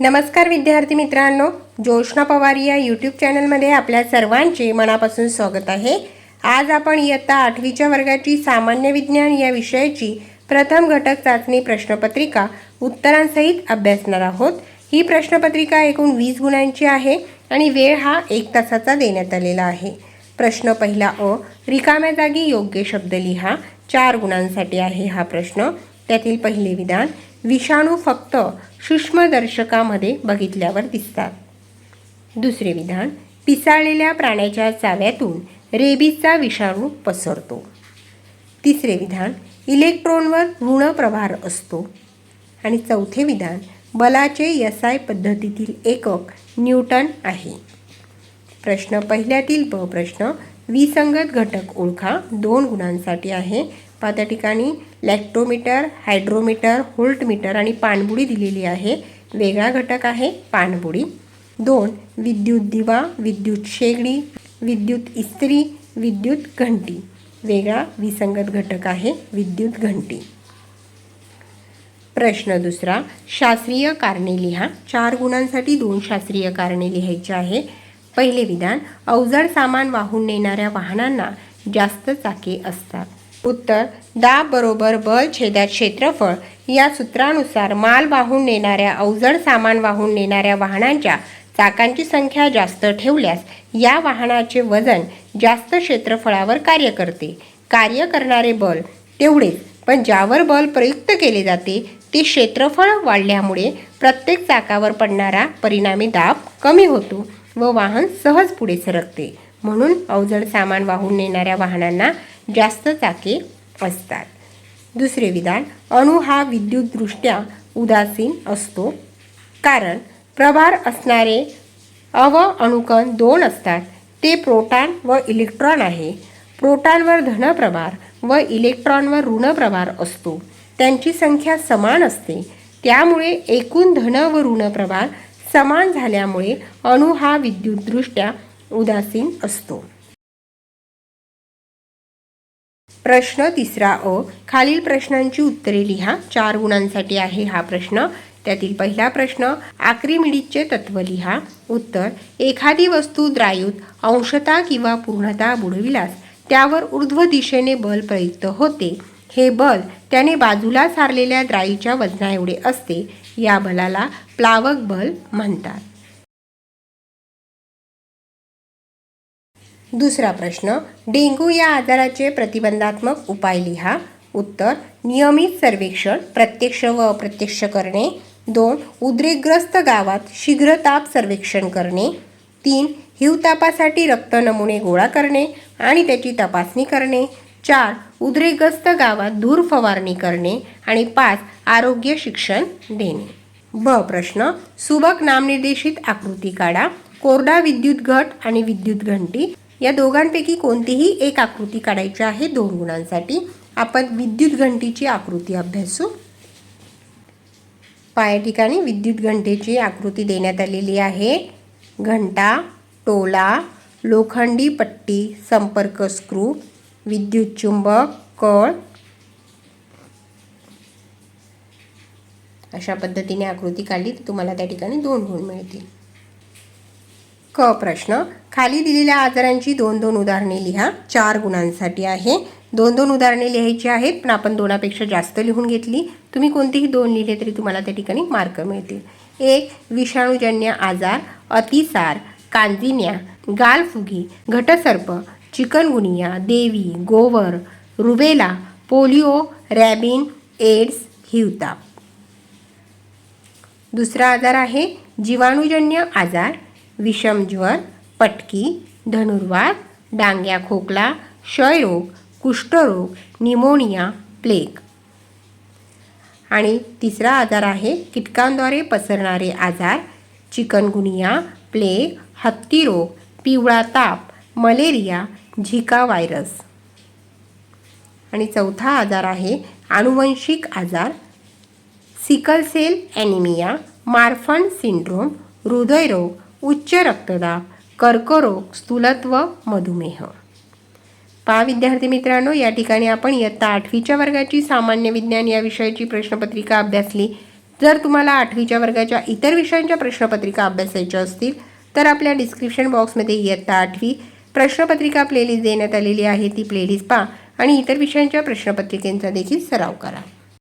नमस्कार विद्यार्थी मित्रांनो जोशना पवार या यूट्यूब चॅनलमध्ये आपल्या सर्वांचे मनापासून स्वागत आहे. आज आपण इयत्ता आठवीच्या वर्गाची सामान्य विज्ञान या विषयाची प्रथम घटक चाचणी प्रश्नपत्रिका उत्तरांसहित अभ्यासणार आहोत. ही प्रश्नपत्रिका एकूण वीस गुणांची आहे आणि वेळ हा एक तासाचा देण्यात आलेला आहे. प्रश्न पहिला अ रिकाम्या जागी योग्य शब्द लिहा. चार गुणांसाठी आहे हा प्रश्न. त्यातील पहिले विधान विषाणू फक्त सूक्ष्मदर्शकामध्ये बघितल्यावर दिसतात. दुसरे विधान पिसाळलेल्या प्राण्याच्या चाव्यातून रेबीजचा विषाणू पसरतो. तिसरे विधान इलेक्ट्रॉनवर ऋण प्रभार असतो. आणि चौथे विधान बलाचे यसाय पद्धतीतील एकक न्यूटन आहे. प्रश्न पहिल्यातील ब प्रश्न विसंगत घटक ओळखा दोन गुणांसाठी आहे. पहा त्या ठिकाणी लॅक्टोमीटर हायड्रोमीटर होल्टमीटर आणि पाणबुडी दिलेली आहे. वेगळा घटक आहे पाणबुडी. दोन विद्युत दिवा विद्युत शेगडी विद्युत इस्त्री विद्युत घंटी. वेगळा विसंगत घटक आहे विद्युत घंटी. प्रश्न दुसरा शास्त्रीय कारणे लिहा. चार गुणांसाठी दोन शास्त्रीय कारणे लिहायची आहे. पहिले विधान अवजड सामान वाहून नेणाऱ्या वाहनांना जास्त चाके असतात. उत्तर दाब बरोबर बल छेदात क्षेत्रफळ. या सूत्रानुसार माल वाहून नेणाऱ्या अवजड सामान वाहून नेणाऱ्या वाहनांच्या चाकांची संख्या जास्त ठेवल्यास या वाहनाचे वजन जास्त क्षेत्रफळावर कार्य करते. कार्य करणारे बल तेवढेच पण ज्यावर बल प्रयुक्त केले जाते ते क्षेत्रफळ वाढल्यामुळे प्रत्येक चाकावर पडणारा परिणामी दाब कमी होतो व वाहन सहज पुढे सरकते. म्हणून अवजड सामान वाहून नेणाऱ्या वाहनांना जास्त चाके असतात. दुसरे विधान अणू हा विद्युतदृष्ट्या उदासीन असतो. कारण प्रभार असणारे अव अणुकण दोन असतात. ते प्रोटॉन व इलेक्ट्रॉन आहे. प्रोटॉनवर धनप्रभार व इलेक्ट्रॉनवर ऋणप्रभार असतो. त्यांची संख्या समान असते. त्यामुळे एकूण धन व ऋणप्रभार समान झाल्यामुळे अणू हा विद्युतदृष्ट्या उदासीन असतो. प्रश्न तिसरा अ. खालील प्रश्नांची उत्तरे लिहा. चार गुणांसाठी आहे हा प्रश्न. त्यातील पहिला प्रश्न आक्रिमिडीचे तत्व लिहा. उत्तर एखादी वस्तू द्रायूत अंशता किंवा पूर्णता बुडविल्यास त्यावर ऊर्ध्व दिशेने बल प्रयुक्त होते. हे बल त्याने बाजूला सारलेल्या द्राईच्या वजना एवढे असते. या बलाला प्लावक बल म्हणतात. दुसरा प्रश्न डेंग्यू या आजाराचे प्रतिबंधात्मक उपाय लिहा. उत्तर नियमित सर्वेक्षण प्रत्यक्ष व अप्रत्यक्ष करणे. दोन उद्रेकग्रस्त गावात शीघ्र ताप सर्वेक्षण करणे. तीन हिवतापासाठी रक्त नमुने गोळा करणे आणि त्याची तपासणी करणे. चार उद्रेकग्रस्त गावात धूर फवारणी करणे. आणि पाच आरोग्य शिक्षण देणे. ब प्रश्न सुबक नामनिर्देशित आकृती काढा. कोरडा विद्युत घट आणि विद्युत घंटी या दोघांपैकी कोणतीही एक आकृती काढायची आहे दोन गुणांसाठी. आपण विद्युत घंटीची आकृती अभ्यासू. पाया ठिकाणी विद्युत घंटेची आकृती देण्यात आलेली आहे. घंटा टोला लोखंडी पट्टी संपर्क स्क्रू विद्युत चुंबक कळ. अशा पद्धतीने आकृती काढली तर तुम्हाला त्या ठिकाणी दोन गुण मिळतील. क प्रश्न. खाली दिलेल्या आजारांची दोन दोन उदाहरणे लिहा. चार गुणांसाठी आहे. दोन दोन उदाहरणे लिहायची आहेत पण आपण दोनापेक्षा जास्त लिहून घेतली. तुम्ही कोणतेही दोन लिहिले तरी तुम्हाला त्या ठिकाणी मार्क मिळतील. एक विषाणूजन्य आजार अतिसार कांजिन्या गालफुगी घटसर्प चिकनगुनिया देवी गोवर रुबेला पोलिओ रॅबिन एड्स हिवताप. दुसरा आजार आहे जीवाणूजन्य आजार विषमज्वर पटकी धनुर्वात डांग्या खोकला क्षयरोग कुष्ठरोग निमोनिया प्लेग. आणि तिसरा आजार आहे कीटकांद्वारे पसरणारे आजार चिकनगुनिया प्लेग हत्तीरोग पिवळा ताप मलेरिया झिका व्हायरस. आणि चौथा आजार आहे आनुवंशिक आजार sickle cell anaemia Marfan syndrome हृदयरोग उच्च रक्तदाब कर्करोग स्थूलत्व मधुमेह. पहा विद्यार्थी मित्रांनो या ठिकाणी आपण इयत्ता आठवीच्या वर्गाची सामान्य विज्ञान या विषयाची प्रश्नपत्रिका अभ्यासली. जर तुम्हाला आठवीच्या वर्गाच्या इतर विषयांच्या प्रश्नपत्रिका अभ्यासायच्या असतील तर आपल्या डिस्क्रिप्शन बॉक्समध्ये इयत्ता आठवी प्रश्नपत्रिका प्लेलिस्ट देण्यात आलेली आहे ती प्लेलिस्ट पहा आणि इतर विषयांच्या प्रश्नपत्रिकेचा देखील सराव करा.